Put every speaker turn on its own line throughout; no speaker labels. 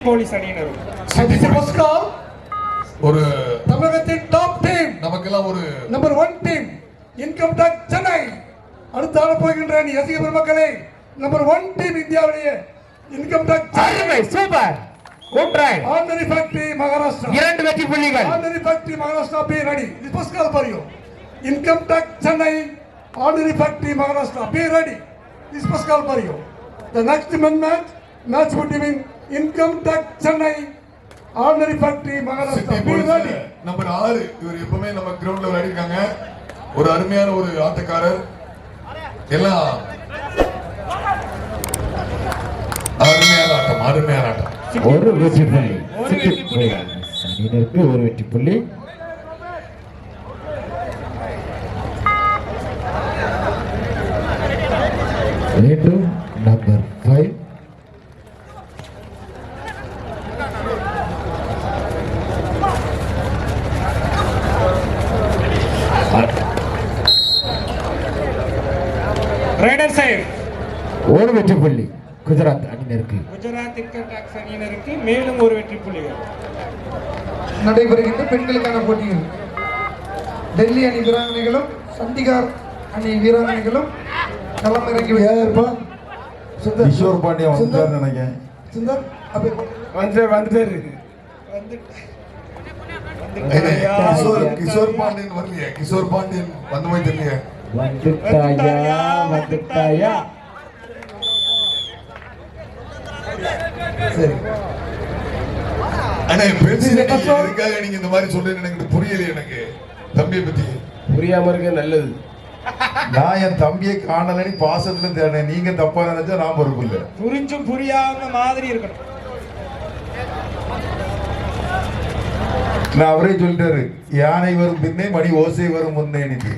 Police அணியினரும்
ஒரு
தமிழகத்தின் டாப் டீம்
நமக்கெல்லாம் ஒரு
number one team income tax Chennai. அடுத்து ஆட போகின்ற ரசிக பெருமக்களே நம்பர் ஒன் டீம் இந்தியாவிலேயே இன்கம் டாக்ஸ்
அருமை super. Good raid
ordinary factory Maharashtra.
இரண்டு வெற்றி புள்ளிகள்.
Ordinary factory Maharashtra be ready this Pascal for you income tax Chennai ordinary factory Maharashtra be ready this Pascal for you the next men match match between income tax
Chennai.
Ordinary
factory
Maharashtra.
Number ஆறு. இவர் எப்பவுமே நம்ம கிரவுண்ட்ல விளையாடிருக்காங்க ஒரு அருமையான ஒரு ஆட்டக்காரர். எல்லாம் அருமையான ஆட்டம் அருமையான ஆட்டம்.
ஒரு வெற்றி புள்ளி.
ஒரு வெற்றி புள்ளிகள்.
அணியினருக்கு ஒரு வெற்றி புள்ளி. மீண்டும் நம்பர் ஃபைவ்
ரைடர் சைட்
ஒரு வெற்றி புள்ளி குஜராத் அணியினருக்கு.
குஜராத் இன்கம் டாக்ஸ் அணியினருக்கு மேலும் ஒரு வெற்றி புள்ளிகள்.
நடைபெறுகின்ற பெண்களுக்கான போட்டிகள். டெல்லி அணி வீராங்கனைகளும் சண்டிகார் அணி வீராங்கனைகளும் களம் இறங்கி
யாருப்பா சுந்தர்
கிஷோர் பாண்டியன் வந்துட்டார் நினைக்கிறேன்.
சுந்தர் அப்ப
வந்து வந்து
ஏய், கிஷோர் கிஷோர் பாண்டியன் வரலையே. கிஷோர் பாண்டியன் வந்த மாதிரி தெரியலையே.
வந்துட்டாயா? வந்துட்டாயா?
சரி.
அண்ணே பென்சில் எதுக்காக நீங்க இந்த மாதிரி சொல்றீங்க எனக்கு புரியலையே எனக்கு. தம்பியை பத்தி.
புரியாம இருக்க நல்லது.
நான் என் தம்பியை காணலன்னு பாசத்துல தேடினேன் நீங்க தப்பா நினைச்சா நான் பொறுப்பு இல்லை.
புரிஞ்சும் புரியாம மாதிரி இருக்கணும்.
நான் அவரே சொல்லிட்டாரு யானை வரும் பின்னே மணி ஓசை வரும் முன்னே நின்று.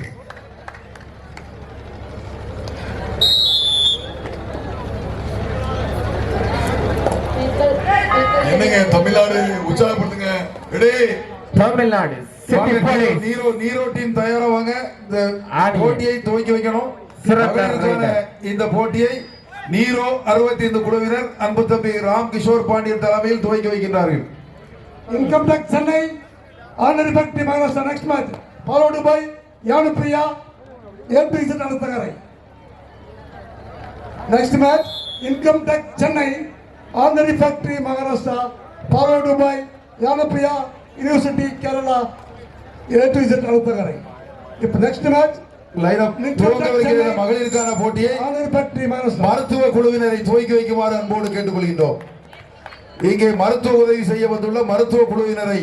தமிழ்நாடு
சிட்டி போலீஸ்
நீரோ நீரோ டீம் தயாரா வாங்க இந்த. போட்டியை துவக்கி வைக்கணும். இந்த போட்டியை நீரோ அறுபத்தி ஐந்து குழுவினர் அன்பு தம்பி ராம் கிஷோர் பாண்டியன் தலைமையில் துவக்கி வைக்கின்றார்கள்
Income tax Chennai, honorary factory Maharashtra next match, followed by Yanupriya, LPZ Anantagarai. Next match, income tax Chennai, honorary factory Maharashtra, followed by Yanupriya, LPZ Anantagarai. If next match,
line up துவங்க வருகிற மகளிருக்கான போட்டியை
Maharashtra.
மருத்துவ குழுவினரை துவக்கி வைக்குமாறு அன்போடு கேட்டுக்கொள்கின்றோம். இங்கே மருத்துவ உதவி செய்ய வந்துள்ள மருத்துவ குழுவினரை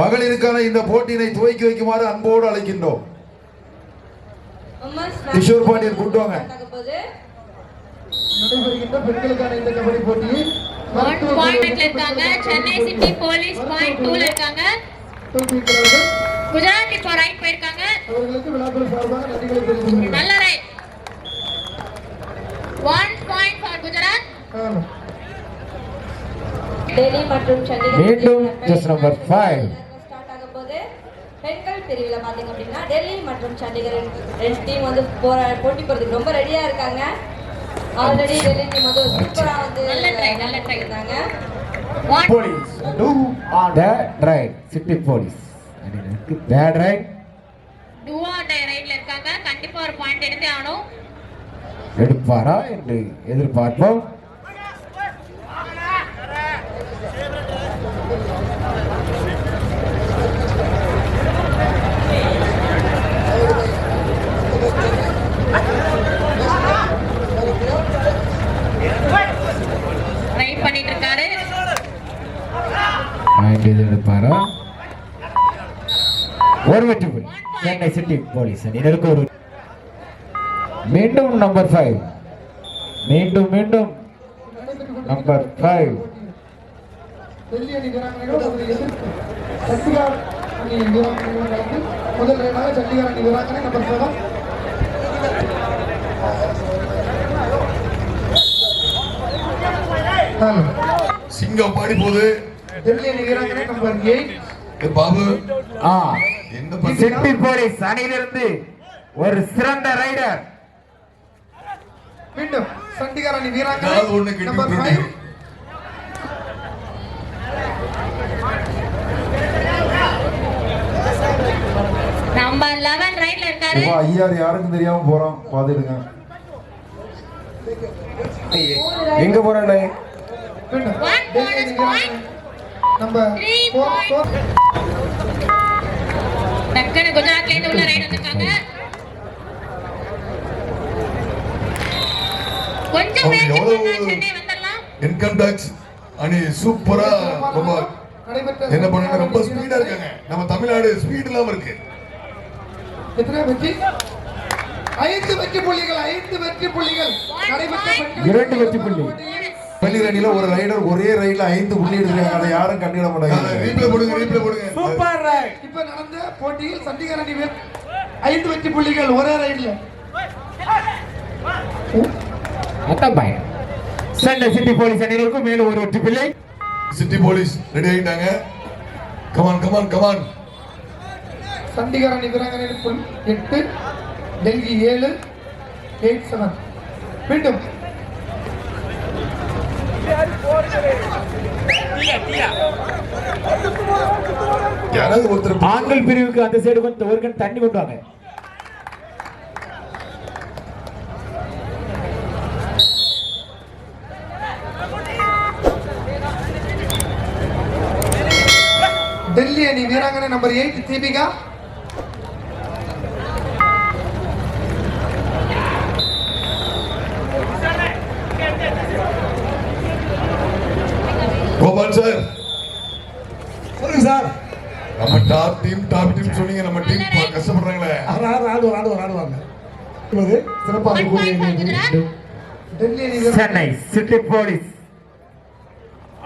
மகளிருக்கான இந்த போட்டியினை துவக்கி வைக்குமாறு அன்போடு அழைக்கின்றோம். கிஷோர் பாண்டியன் கூட்டு வாங்க.
நடைபெறுகின்ற பெண்களுக்கான இந்த கபடி போட்டியில்
ஒன் பாயிண்ட்ல இருக்காங்க. சென்னை சிட்டி போலீஸ் பாயிண்ட் டூல இருக்காங்க. குஜராத் இப்போ ரைட் போயிருக்காங்க. நல்ல raid one point for
Gujarat.
Delhi மற்றும் சண்டிகர்
மீண்டும் just number five.
ஸ்டார்ட் ஆக போது பெண்கள் பிரிவுல பாத்தீங்க அப்படின்னா டெல்லி மற்றும் சண்டிகர் ரெண்டு டீம் வந்து போற போட்டி போறதுக்கு ரொம்ப ரெடியா இருக்காங்க. ஆல்ரெடி டெல்லி டீம் வந்து சூப்பரா வந்து
நல்ல try, நல்ல try.
இருந்தாங்க
one police two on bad raid city police bad raid
do or die ரைட்ல இருக்காங்க. கண்டிப்பா ஒரு பாயிண்ட் எடுத்தே ஆகணும்.
எடுப்பாரா என்று எதிர்பார்ப்போம்
ட்ரை பண்ணிட்டு இருக்காரு
பாயிண்ட் எது எடுப்பாரா ஒரு வெற்றி சென்னை சிட்டி போலீஸ் அணியினருக்கு ஒரு மீண்டும் நம்பர் ஃபைவ் மீண்டும் மீண்டும் நம்பர் ஃபைவ்
முதல் ரைடாக சண்டிகார் அணி வீராங்கனை நம்பர் செவன் ஹலோ
சிங்கம் பாடி போகுது
டெல்லி அணி வீராங்கனை நம்பர் எயிட்
பாபு.
ஆ. சிட்டி போலீஸ் அணியிலிருந்து ஒரு சிறந்த ரைடர்
மீண்டும் சண்டிகார் அணி வீராங்கனை
நம்பர் 5
நம்பர்
ரைட்ல
இருக்காரு.
இப்போ ஐயார் யாருக்கும் தெரியாம போறோம். பாத்துடுங்க
எங்க போறானே
நம்பர்
4
டக்குன்னு
கொஞ்ச நேரம் கேட்டு உள்ள ரைடு வந்திருக்காங்க.
சூப்பரா ரொம்ப என்ன பண்ணாங்க ஸ்பீடா இருக்காங்க. நம்ம தமிழ்நாடு ஸ்பீட் இருக்கு.
ஐந்து வெற்றி புள்ளிகள் ஐந்து வெற்றி புள்ளிகள். நடைபெற்ற
இரண்டு வெற்றி புள்ளி.
பள்ளி அணியில ஒரு ரைடர் ஒரே ரைட்ல ஐந்து புள்ளி எடுத்துருக்காங்க. அதை யாரும் கண்டிட மாட்டாங்க.
ரீப்ளே போடுங்க ரீப்ளே போடுங்க.
சூப்பர் ரைட்
இப்ப நடந்த போட்டியில் சண்டிகர் அணி ஐந்து வெற்றி புள்ளிகள் ஒரே ரைட்ல
அதான் பையன் சென்னை சிட்டி போலீஸ் அணியினருக்கும் மேலும் ஒரு வெற்றி பிள்ளை.
சிட்டி போலீஸ் ரெடி ஆயிட்டாங்க. Come on
come on come on Chandigarh அணி வீராங்கனை புல் எட்டு டெல்லி ஏழு எயிட் செவன் மீண்டும்
யாராவது ஒருத்தர்
ஆண்கள் பிரிவுக்கு அந்த சைடு வந்து ஒரு கண் தண்ணி கொண்டு வாங்க
டெல்லி அணி வீராங்கனை number eight Deepika
Gopal sir
சொல்லுங்க சார்
நம்ம டாப் டீம் டாப் டீம் சொன்னீங்க நம்ம டீம் கஷ்டப்படுறாங்களே.
ஆடுவாங்க ஆடுவாங்க ஆடுவாங்க இது சிறப்பாக
சென்னை சிட்டி போலீஸ்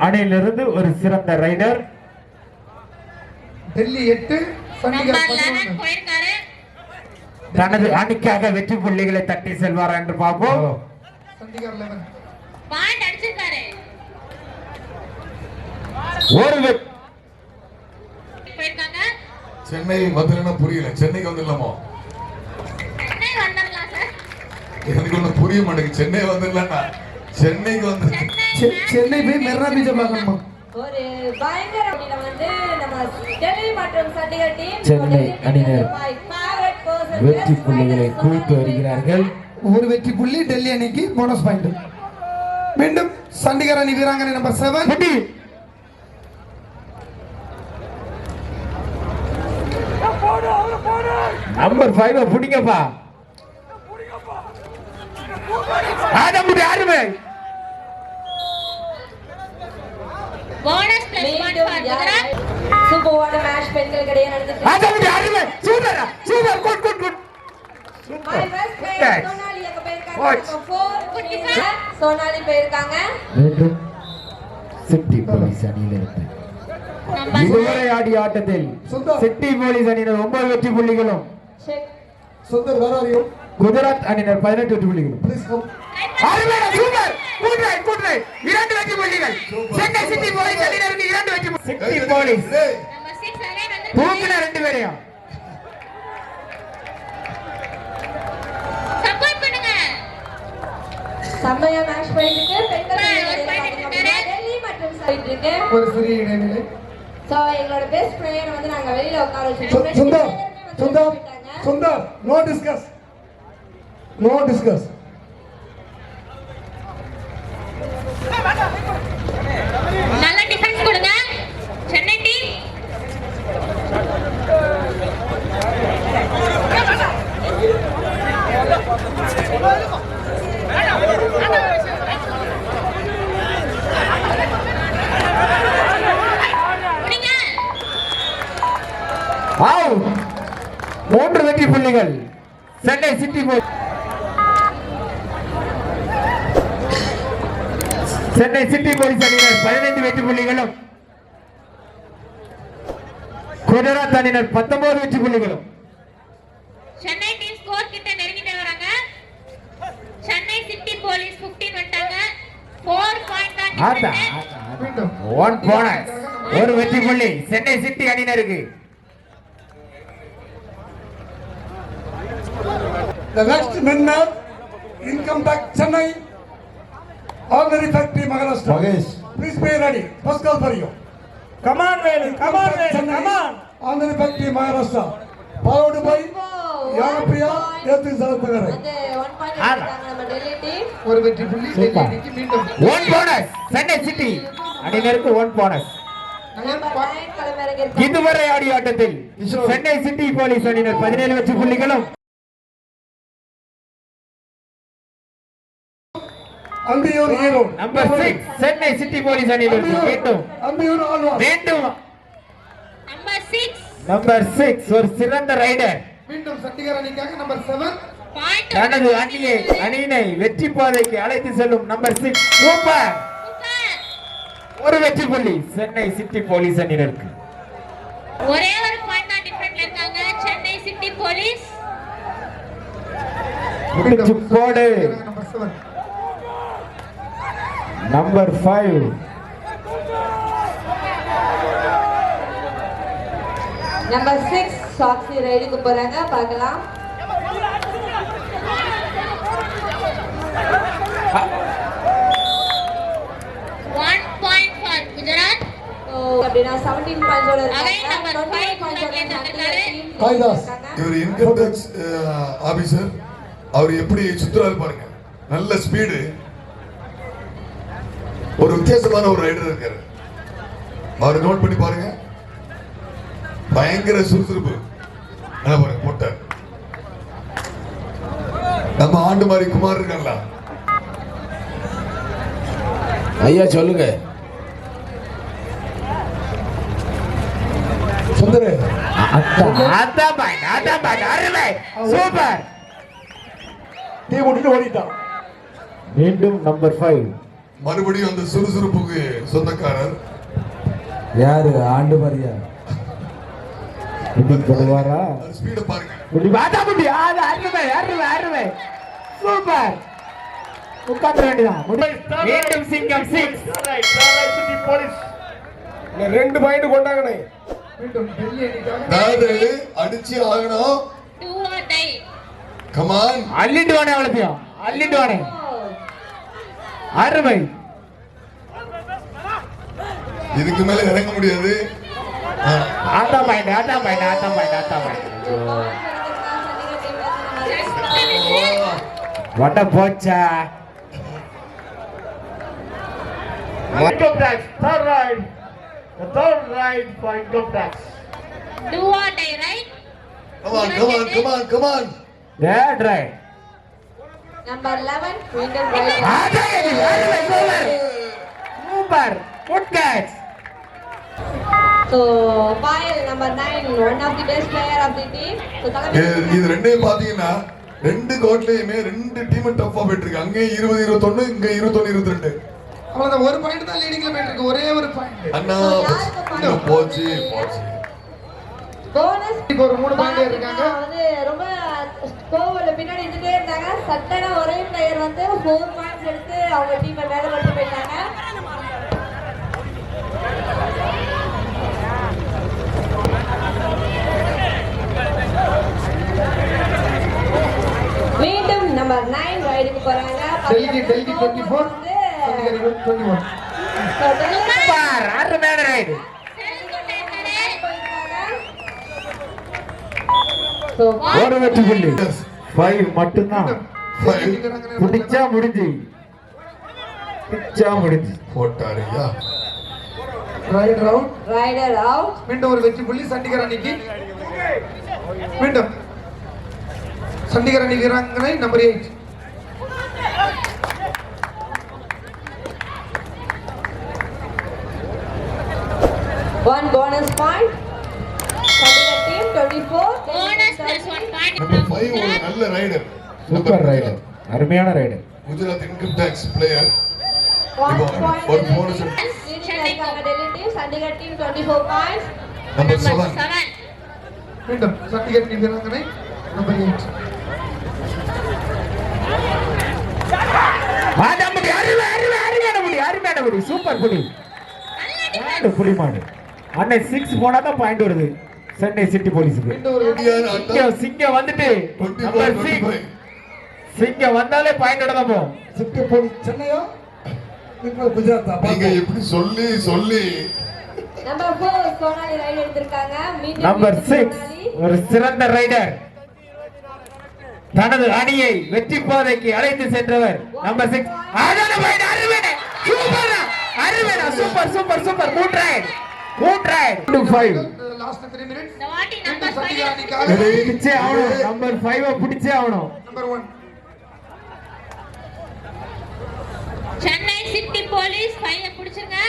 அணியிலிருந்து ஒரு சிறந்த ரைடர்.
டெல்லி எட்டு
தனது அணிக்காக வெற்றி புள்ளிகளை தட்டி செல்வாரா என்று பார்ப்போம். ஒரு
சென்னை வந்துலன்னா புரியல. சென்னைக்கு வந்துடலாமோ எனக்கு ஒண்ணு புரிய மாட்டேங்குது. சென்னை வந்துடலன்னா சென்னைக்கு வந்து
செ- சென்னை போய் மெரினா பீச்சை பார்க்கணுமா?
ஒரு பயங்கர போட்டியில வந்து நம்ம டெல்லி மற்றும் சண்டிகர் டீம்
சென்னை அணியினர் வெற்றி புள்ளிகளை குவித்து வருகிறார்கள்.
ஒரு வெற்றி புள்ளி டெல்லி அணிக்கு போனஸ் பாயிண்ட் மீண்டும் சண்டிகர் அணி வீராங்கனை நம்பர் செவன்
வெற்றி நம்பர் ஃபைவ் பிடிங்கப்பா. முடியும் ஆடுமே.
போனஸ் பிளஸ் ஒன்
மீண்டும்
ஃபார்
யார்?
குஜராத்
சூப்பரான
match super super
good good good
Thanks.
Sonali அங்க போயிருக்காங்க. சோனாலி
மீண்டும் சிட்டி போலீஸ் அணியிலிருந்து
நம்பர்
இதுவரை ஆடிய ஆட்டத்தில். சிட்டி போலீஸ் அணியினர் ஒன்பது வெற்றி புள்ளிகளும்.
Sundar where are you
Gujarat அணியினர் பதினெட்டு வெற்றி புள்ளிகளும்
ப்ளீஸ் கம்
அருமையான super good raid good raid இரண்டு வெற்றி புள்ளிகள் சென்னை சிட்டி போலீஸ் அணியினருக்கு இரண்டு வெற்றி சிட்டி போலீஸ் தூக்கின ரெண்டு பேரையும்
சப்போர்ட் பண்ணுங்க.
செம்மையா மேட்ச் இருக்கு பெண்கள் மற்றும் இருக்கு.
ஒரு சிறிய இடைவேளை.
சோ எங்களோட பெஸ்ட் பிளேயர் வந்து நாங்க வெளியில உட்கார வச்சிருக்கோம். Sundar
Sundar no discuss no discuss
நல்ல டிஃபென்ஸ் கொடுங்க. சென்னை டீம்
அவுட் மூன்று வெற்றி புள்ளிகள். Chennai city police Chennai city police அணியினர் பதினைந்து வெற்றி புள்ளிகளும் குஜராத் அணியினர் பத்தொன்பது வெற்றி புள்ளிகளும்.
சென்னை டீம் ஸ்கோர் கிட்ட நெருங்கிட்டே வராங்க சென்னை சிட்டி போலீஸ் 15 வந்துட்டாங்க. 4 பாயிண்ட் தான்
ஒன் போனஸ் ஒரு வெற்றி புள்ளி. சென்னை சிட்டி அணியினருக்கு.
The next men match, income tax Chennai, ordinary factory Maharashtra.
Mahesh
Please be ready. First call for you.
Come on Velu come on Velu
Chennai,
come on
ordinary factory Maharashtra. Followed by.
Yanapriya Delhi team
ஒரு வெற்றி புள்ளி Delhi
super.
அணிக்கு மீண்டும்
one bonus Chennai city அணியினருக்கு one bonus இதுவரை ஆடிய ஆட்டத்தில் Chennai city police அணியினர் பதினேழு வெற்றி புள்ளிகளும்
umpire Erode.
Number six Chennai city police அணியினருக்கு மீண்டும்.
அம்பியூர் ஆழ்வார்.
மீண்டும்.
நம்பர் சிக்ஸ்
நம்பர் சிக்ஸ் ஒரு சிறந்த ரைடர்
மீண்டும் சண்டிகர் அணிக்காக நம்பர் செவன்
பாயிண்ட்
தனது அணியை அணியினை வெற்றி பாதைக்கு அழைத்து செல்லும் நம்பர் சிக்ஸ் சூப்பர். ஒரு வெற்றி புள்ளி சென்னை சிட்டி போலீஸ் அணியினருக்கு.
ஒரே ஒரு பாயிண்ட் தான் டிஃபரெண்ட்ல இருக்காங்க. Chennai city police.
முடிச்சு போடு.
Number
number five
number six Sakshi ரைடுக்கு போறாங்க பார்க்கலாம்.
இவர் இன்கம் டேக்ஸ் ஆபீசர் அவர் எப்படி சுத்துறாரு பாருங்க. நல்ல ஸ்பீடு ஒரு வித்தியாசமான ஒரு ரைடர் இருக்காரு. அவர் நோட் பண்ணி பாருங்க. பயங்கர சுறுசுறுப்பு. நல்லா பாருங்க போட்டார். நம்ம ஆண்டு மாதிரி குமார் இருக்காங்களா?
ஐயா சொல்லுங்க.
சுந்தரு.
சூப்பர்.
டீ ஓடிட்டான்.
மீண்டும் நம்பர் ஃபைவ்
மறுபடியும் அந்த சுறுசுறுப்புக்கு சொந்தக்காரர்.
யாரு? ஆண்டு
மீண்டும் கொள்வாரா
ஸ்பீட பாருங்க.
முடி வாடா முடி. அது அருமை அருமை அருமை சூப்பர் உட்கார்ந்து வேண்டியதான் முடி. மீண்டும் சிங்கம் சிக்ஸ்
ரெண்டு பாயிண்ட் கொண்டாங்கண்ணே.
மீண்டும் டெல்லி அணிக்காக
அதாவது அடிச்சு ஆகணும். கமான்
அள்ளிட்டு வானே அவ்வளோத்தையும் அள்ளிட்டு வானே அருமை
இதுக்கு மேல இறங்க முடியாது ஆ.
ஆத்தா பாயிண்ட் ஆத்தா பாயிண்ட் ஆத்தா பாயிண்ட் ஆத்தா பாயிண்ட் வட்ட போச்சா Income tax, third ride. The third ride for income tax.
Do or die right
Come on, come on, come on, come on.
Third ride. Good catch.
இது- ரெண்டையும் பாத்தீங்கன்னா ரெண்டு கோட்லயுமே ரெண்டு டீம் டஃபா போயிட்டு இருக்கு அங்கே இருபது இருபத்தொன்னு இங்க இருபத்தொன்னு இருபத்தி ரெண்டு
அவ்வளவுதான் ஒரு பாயிண்ட் தான் லீடிங்ல போயிட்டு இருக்கு ஒரே ஒரு பாயிண்ட்
அண்ணா ஐயோ, போச்சு போச்சு.
போனஸ்
இப்போ ஒரு மூணு பாயிண்ட் இருக்காங்க.
வந்து ரொம்ப கோவில் பின்னாடி இருந்துட்டே இருந்தாங்க சட்டனா ஒரே பிளேயர் வந்து ஃபோர் பாயிண்ட்ஸ் எடுத்து அவங்க டீமை மேல கொண்டு போயிட்டாங்க மீண்டும் நம்பர் நைன் ரைடுக்கு போறாங்க
Delhi Delhi twenty four twenty one
Super. அருமையான ride. ஒரு வெற்றி புள்ளி ஃபைவ் மட்டும்தான். பிடிச்சா முடிஞ்சு. பிடிச்சா முடிஞ்சு.
போட்டாருயா
ரைட் ரவுண்ட்
ரைடர் அவுட்
மீண்டும் ஒரு வெற்றி புள்ளி சண்டிகர் அணிக்கு. மீண்டும். சண்டிகர் அணி வீராங்கனை number eight
One bonus point. Chandigarh team 24.
Bonus five ஒரு நல்ல ரைடர்
சூப்பர் ரைடர் அருமையான
raider Gujarat
income
tax
player.
ஒரு
team. Chandigarh team 24 points.
Number
number
seven
seven
மீண்டும் சண்டிகர் அணி வீராங்கனை நம்பர் எயிட்
ஆடா முடி அருமை அருமை அருமையான முடி அருமையான முடி சூப்பர் புடி புலி மாடு. அண்ணன் சிக்ஸ் போனா தான் பாயிண்ட் வருது. சென்னை சிட்டி போலீஸுக்கு. சிங்கம் வந்துட்டு. சிங்கம் வந்தாலே பாயிண்ட் தான் போகும்
சிட்டி போலீஸ் சென்னையா? குஜராத்தா?
நீங்க எப்படி சொல்லி சொல்லி.
Number six.
ஒரு சிறந்த ரைடர் தனது அணியை வெற்றி பாதைக்கு அழைத்து சென்றவர். நம்பர் சிக்ஸ் அருமைடா சூப்பர் சூப்பர் சூப்பர் மூட்ரைட்
வாட்டி நம்பர்
சண்டிகர்
ஃபைவ்
அணிக்காக
பிடிச்சே ஆகணும். நம்பர் ஃபைவ் பிடிச்சே ஆகணும்.
Number one
Chennai city police five பிடிச்சிருங்க.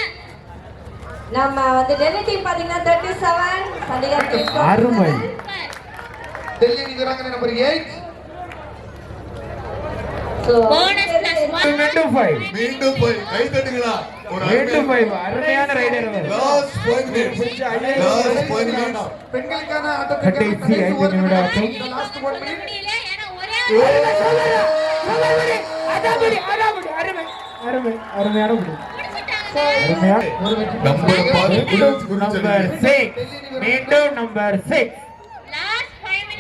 நம்ம வந்து டெல்லி டீம் பாத்தீங்கன்னா தேர்ட்டி செவன் சண்டிகர் டீம்
அருமை.
டெல்லி அணி வீராங்கனை நம்பர் எயிட்
மீண்டும் ஃபைவ்
மீண்டும் போய் கை தட்டுங்களா ஒரு
மீண்டும் ஃபைவ் அருமையான ரைடர்
பெண்களுக்கான
கடைசி ஐந்து
ஒரே ஒரு
அருமை. அருமை. அருமையான மீண்டும் நம்பர் சிக்ஸ்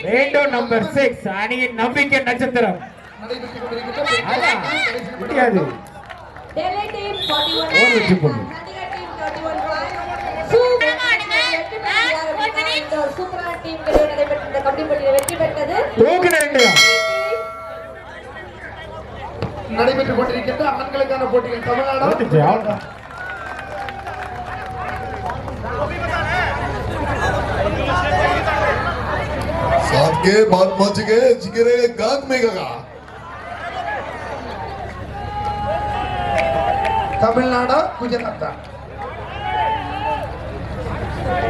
மீண்டும் நம்பர் சிக்ஸ் அணியின் நம்பிக்கை நட்சத்திரம். முடியாது.
டெல்லி டீம் 41
ஒரு வெற்றி புள்ளி.
சண்டிகர் டீம் 31 பாயிண்ட் சூப்பர் சூப்பரான டீம் கிடையாது நடைபெற்ற இந்த கபடி போட்டியில் வெற்றி பெற்றது
தூக்கு ரெண்டு
நடைபெற்றுக் கொண்டிருக்கின்ற ஆண்களுக்கான போட்டிகள் தமிழ்நாடு
தோத்துச்சு, அவ்வளவுதான்.
साथ के बात पहुंच गए जिगरे गांग में गगा
தமிழ்நாடா குஜராத்தா?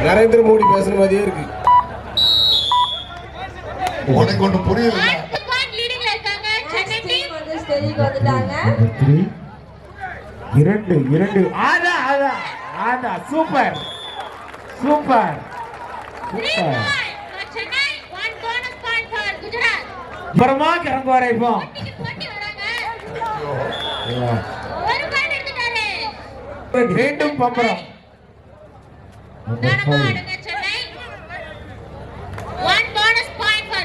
நரேந்திர மோடி பேசுன மாதிரியே இருக்கு.
உனக்கு ஒண்ணு புரியல.
இரண்டு இரண்டு. ஆதா ஆதா ஆதா சூப்பர் சூப்பர் சூப்பர் அப்புறமா கிளம்புவார இப்போ
போட்டிக்கு போட்டி வராங்க ஒரு பாயிண்ட் எடுத்துட்டாரு
மீண்டும் பம்பரம்
கனமா ஆடுங்க Chennai one bonus point for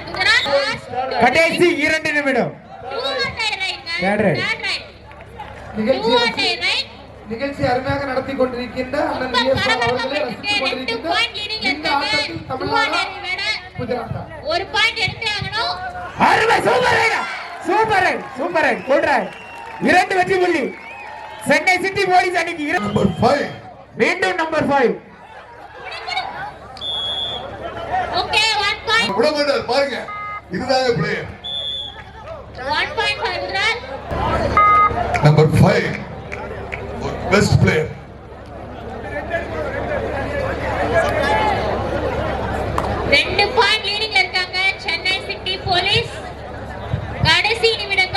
Gujarat. Last
கடைசி இரண்டு நிமிடம்.
நிகழ்ச்சி அருமையாக நடத்தி கொண்டிருக்கின்ற
ஒரு பாயிண்ட் எடுத்தே ஆகணும்.
அருமை சூப்பர் சூப்பர் சூப்பர் இரண்டு வெற்றி புள்ளி. சென்னை சிட்டி போலீஸ் அணிக்கு
நம்பர் ஃபைவ்
மீண்டும் நம்பர் ஃபைவ்
பாருங்க. இதுதாங்க
player number five best player
ரெண்டு பாயிண்ட் இருக்காங்க சென்னை
சிட்டி போலீஸ். கடைசி நிமிடம்